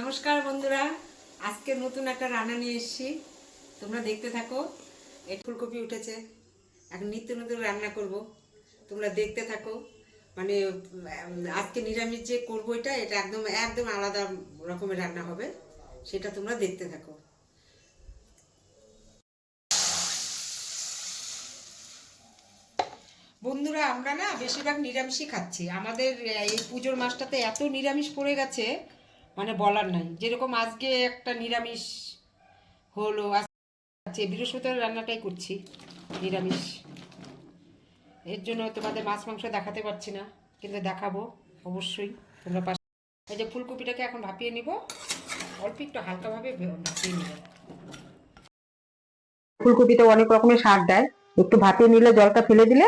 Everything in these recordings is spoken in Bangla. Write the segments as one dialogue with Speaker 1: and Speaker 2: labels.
Speaker 1: নমস্কার বন্ধুরা, আজকে নতুন একটা রান্না নিয়ে এসেছি। তোমরা দেখতে থাকো, এই ফুলকপি উঠেছে। এখন নিত্য নতুন রান্না করব। তোমরা দেখতে থাকো মানে আজকে নিরামিষ যে করব এটা এটা একদম একদম আলাদা রকমের রান্না হবে, সেটা তোমরা দেখতে থাকো। বন্ধুরা, আমরা না বেশিরভাগ নিরামিষই খাচ্ছি। আমাদের এই পুজোর মাসটাতে এত নিরামিষ পড়ে গেছে মানে বলার নাই। যেরকম আজকে একটা নিরামিষ হলো, আজকে বৃহস্পতিবার রান্নাটাই করছি, নিরামিষ। এর জন্য তোমাদের মাছ মাংস দেখাতে পারছি না, কিন্তু দেখাবো অবশ্যই তোমরা পাশে। এই যে ফুলকপিটাকে এখন ভাপিয়ে নিব, অল্প একটু হালকাভাবে ভাপিয়ে নিব।
Speaker 2: ফুলকপিতে অনেক রকমের সার দেয়। একটু ভাপিয়ে নিলে জলটা ফেলে দিলে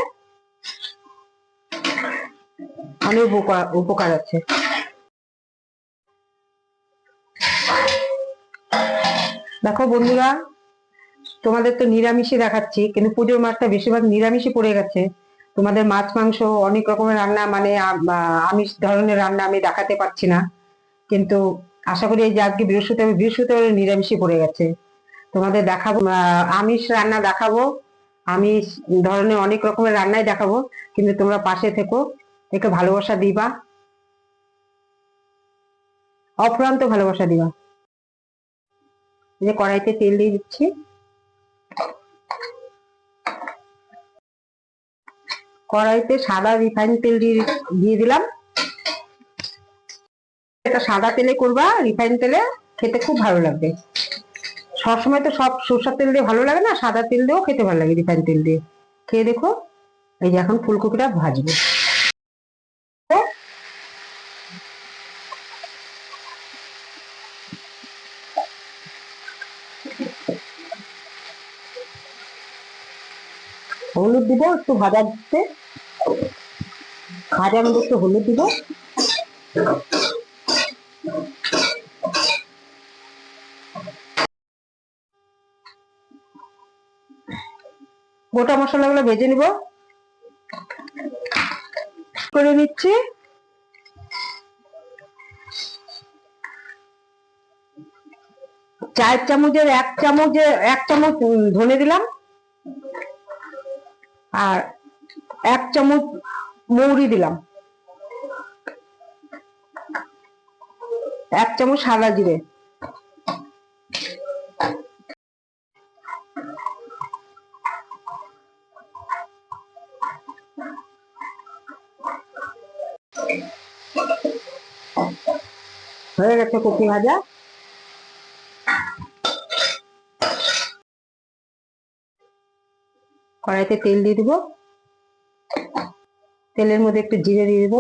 Speaker 2: অনেক উপকার উপকার আছে। দেখো বন্ধুরা, তোমাদের তো নিরামিষই দেখাচ্ছি, কিন্তু পুজোর মাসটা বেশিরভাগ নিরামিষই পড়ে গেছে। তোমাদের মাছ, মাংস, অনেক রকমের রান্না মানে আমিষ ধরনের রান্না আমি দেখাতে পারছি না। কিন্তু আশা করি এই যে আজকে বৃহস্পতিবার বৃহস্পতিবার নিরামিষই পড়ে গেছে। তোমাদের দেখাবো আমিষ রান্না দেখাবো, আমিষ ধরনের অনেক রকমের রান্নাই দেখাবো, কিন্তু তোমরা পাশে থেকো, একটু ভালোবাসা দিবা। অফুরান্ত ভালোবাসা দিবা। যে কড়াইতে তেল দিয়ে দিচ্ছি। কড়াইতে সাদা রিফাইন তেল দিয়ে দিলাম। এটা সাদা তেলে করবা, রিফাইন তেলে খেতে খুব ভালো লাগবে। সবসময় তো সব সরষের তেল দিয়ে ভালো লাগে না, সাদা তেল দিয়েও খেতে ভালো লাগে রিফাইন তেল দিয়ে। খেয়ে দেখো, এই যে এখন ফুলকপিটা ভাজবো। হলুদ দিব, একটু ভাজা দিতে। ভাজার মধ্যে একটু হলুদ দিব। গোটা মশলাগুলো ভেজে নিব। করে নিচ্ছি। চার চামচের এক চামচে এক চামচ ধনে দিলাম। আর এক চামচ মৌরি দিলাম। এক চামচ সাদা জিরে। হয়ে গেছে কপি ভাজা। কড়াইতে তেল দিয়ে দিব। তেলের মধ্যে একটু জিরে দিয়ে দিব।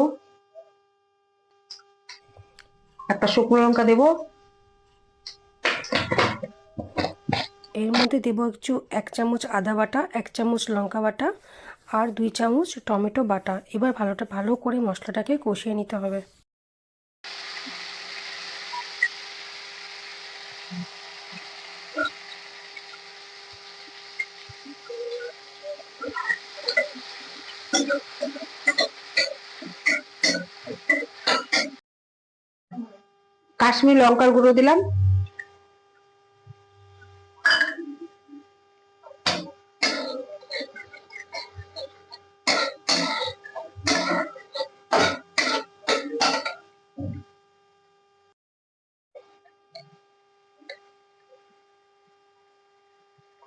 Speaker 2: একটা শুকনো লঙ্কা দেব।
Speaker 3: এর মধ্যে দেবো একটু এক চামচ আদা বাটা, এক চামচ লঙ্কা বাটা আর দুই চামচ টমেটো বাটা। এবার ভালোটা ভালো করে মশলাটাকে কষিয়ে নিতে হবে।
Speaker 2: কাশ্মীর লঙ্কার গুঁড়ো দিলাম।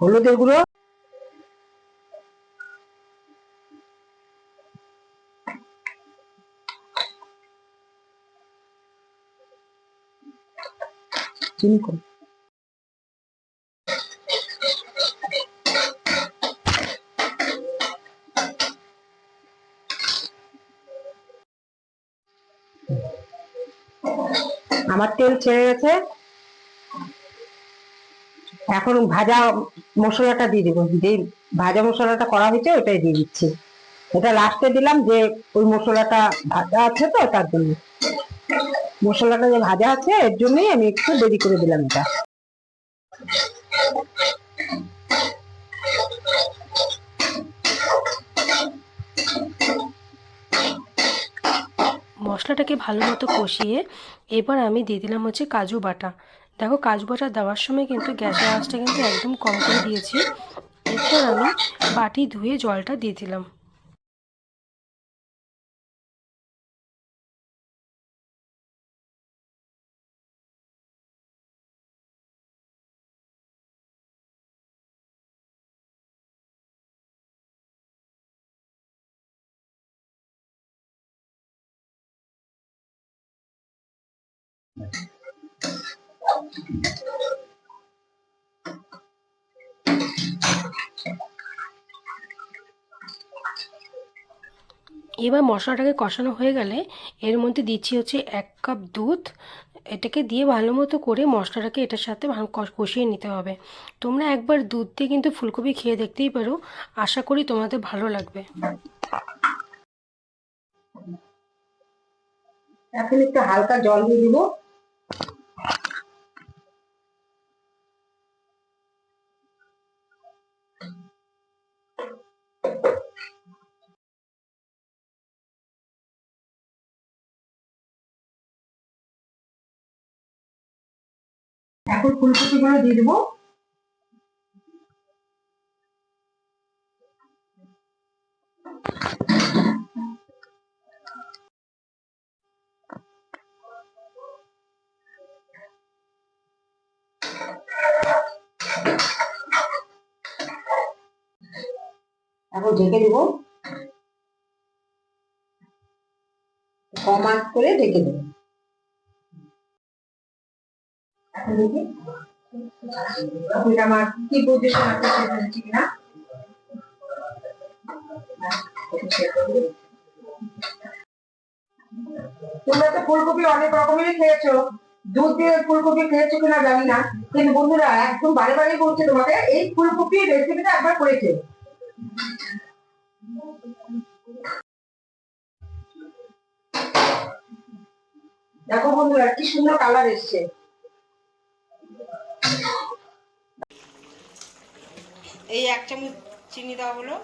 Speaker 2: হলুদের গুঁড়ো। চিনি আমার তেল ছেড়ে গেছে। এখন ভাজা মশলাটা দিয়ে দিব। যে ভাজা মশলাটা করা হয়েছে, ওটাই দিয়ে দিচ্ছি। এটা লাস্টে দিলাম যে ওই মশলাটা ভাজা আছে তো, তার জন্য। মশলাটা যে ভাজা আছে, এর জন্যই আমি একটু দেরি করে দিলাম এটা।
Speaker 3: মশলাটাকে ভালো মতো কষিয়ে এবার আমি দিয়ে দিলাম হচ্ছে কাজু বাটা। দেখো, কাজু বাটা দেওয়ার সময় কিন্তু গ্যাসের আঁচটা কিন্তু একদম কম করে দিয়েছি। এরপর আমি বাটি ধুয়ে জলটা দিয়ে দিলাম। এবার মশলাটাকে কষানো হয়ে গেলে এর মধ্যে দিচ্ছি হচ্ছে এক কাপ দুধ। এটাকে দিয়ে ভালো মতো করে মশলাটাকে এটার সাথে কষিয়ে নিতে হবে। তোমরা একবার দুধ দিয়ে কিন্তু ফুলকপি খেয়ে দেখতেই পারো। আশা করি তোমাদের ভালো লাগবে।
Speaker 2: এখন একটু হালকা জল দিয়ে দিব। এখন ফুলকপিগুলো দিয়ে দেবো। এখন ঢেকে দেবো। কম আঁচ করে ঢেকে দেবো এখন দেখি তোমরা তো ফুলকপি অনেক রকমেরই খেয়েছো। দুধ দিয়ে ফুলকপি খেয়েছো কিনা জানি না। কিন্তু বন্ধুরা, একদম বারে বারে বলছে তোমাকে, এই ফুলকপির রেসিপিটা একবার করেছে দেখো বন্ধুরা, কি সুন্দর কালার এসছে।
Speaker 1: এই এক চামচ চিনি দেওয়া হলো।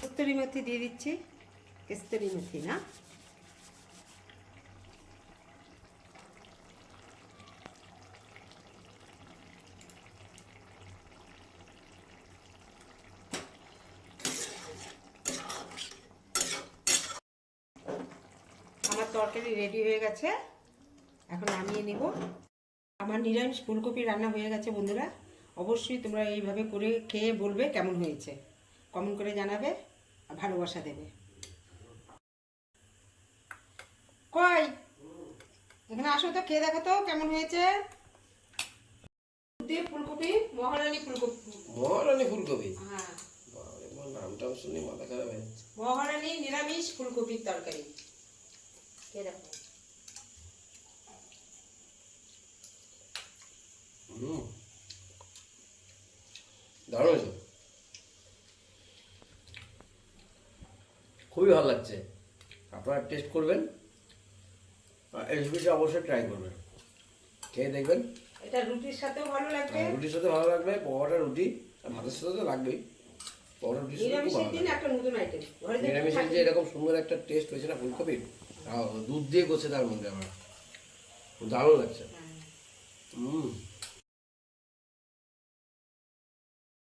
Speaker 1: কস্তুরি মেথি দিয়ে দিচ্ছি। কস্তুরি মেথি না আমার তরকারি রেডি হয়ে গেছে। এখন নামিয়ে নিব। আমার নিরামিষ ফুলকপি রান্না হয়ে গেছে বন্ধুরা। অবশ্যই তোমরা এইভাবে করে খেয়ে বলবে কেমন হয়েছে। কমেন্ট করে জানাবে আর ভালোবাসা দেবে। কই? এখানে আসো তো খেয়ে দেখো তো কেমন হয়েছে। ফুলকপি মহারানী ফুলকপি।
Speaker 4: মহারানী ফুলকপি?
Speaker 1: হ্যাঁ।
Speaker 4: নামটাও শুনে মাথা খারাপ হয়ে
Speaker 1: মহারানী নিরামিষ ফুলকপির তরকারি।
Speaker 4: দারুণ হয়েছে। খুবই ভালো লাগছে। আপনারা টেস্ট করবেন। আর রেসিপিটা অবশ্যই ট্রাই করবেন। খেয়ে দেখবেন।
Speaker 1: এটা রুটির সাথেও ভালো লাগবে।
Speaker 4: রুটির সাথে ভালো লাগবে। পরোটা রুটি আর ভাতের সাথে তো লাগবেই। পরোটা রুটির সাথে
Speaker 1: নিরামিষের দিন একটা নতুন আইটেম
Speaker 4: নিরামিষের যে এরকম সুন্দর একটা টেস্ট হয়েছে না ফুলকপির? দুধ দিয়ে করছে তার মধ্যে আমার। দারুণ লাগছে।
Speaker 1: হ্যাঁ। হুম।